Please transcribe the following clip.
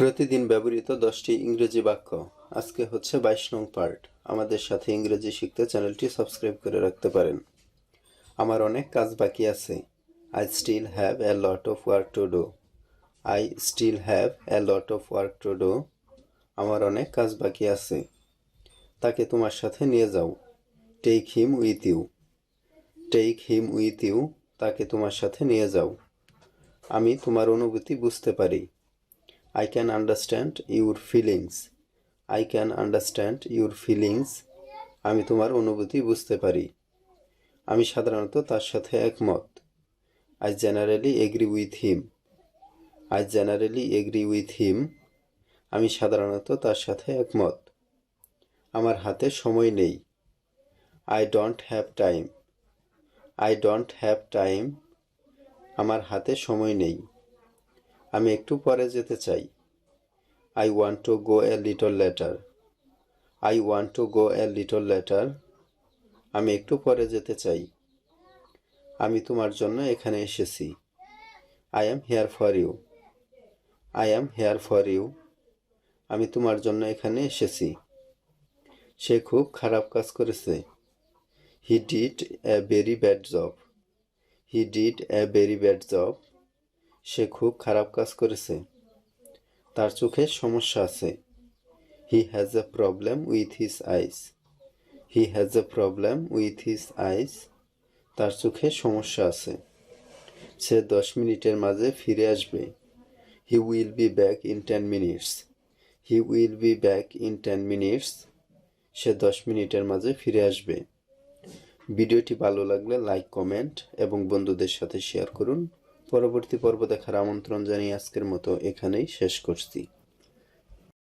প্রতিদিন ব্যবহৃত দশটি ইংরেজি বাক্য। আজকে হচ্ছে বাইশ নং পার্ট। আমাদের সাথে ইংরেজি শিখতে চ্যানেলটি সাবস্ক্রাইব করে রাখতে পারেন। আমার অনেক কাজ বাকি আছে। I still have a lot of work to do I still have a lot of work to do আমার অনেক কাজ বাকি আছে। তাকে তোমার সাথে নিয়ে যাও। Take him with you take him with you তাকে তোমার সাথে নিয়ে যাও। আমি তোমার অনুভূতি বুঝতে পারি। I can understand your feelings. I can understand your feelings. আমি তোমার অনুভূতি বুঝতে পারি। আমি সাধারণত তার সাথে একমত। I generally agree with him I generally agree with him আমি সাধারণত তার সাথে একমত। আমার হাতে সময় নেই। I don't have time I don't have time আমার হাতে সময় নেই। আমি একটু পরে যেতে চাই। I want to go a little later I want to go a little later আমি একটু পরে যেতে চাই। আমি তোমার জন্য এখানে এসেছি। I am here for you I am here for you আমি তোমার জন্য এখানে এসেছি। সে খুব খারাপ কাজ করেছে। He did a very bad job he did a very bad job সে খুব খারাপ কাজ করেছে। তার চোখে সমস্যা আছে। He has a problem with his eyes he has a problem with his eyes তার চোখে সমস্যা আছে। সে দশ মিনিটের মাঝে ফিরে আসবে। He will be back in ten minutes he will be back in ten minutes সে দশ মিনিটের মাঝে ফিরে আসবে। ভিডিওটি ভালো লাগলে লাইক, কমেন্ট এবং বন্ধুদের সাথে শেয়ার করুন। পরবর্তী পর্ব দেখার আমন্ত্রণ জানিয়ে আজকের মতো এখানেই শেষ করছি।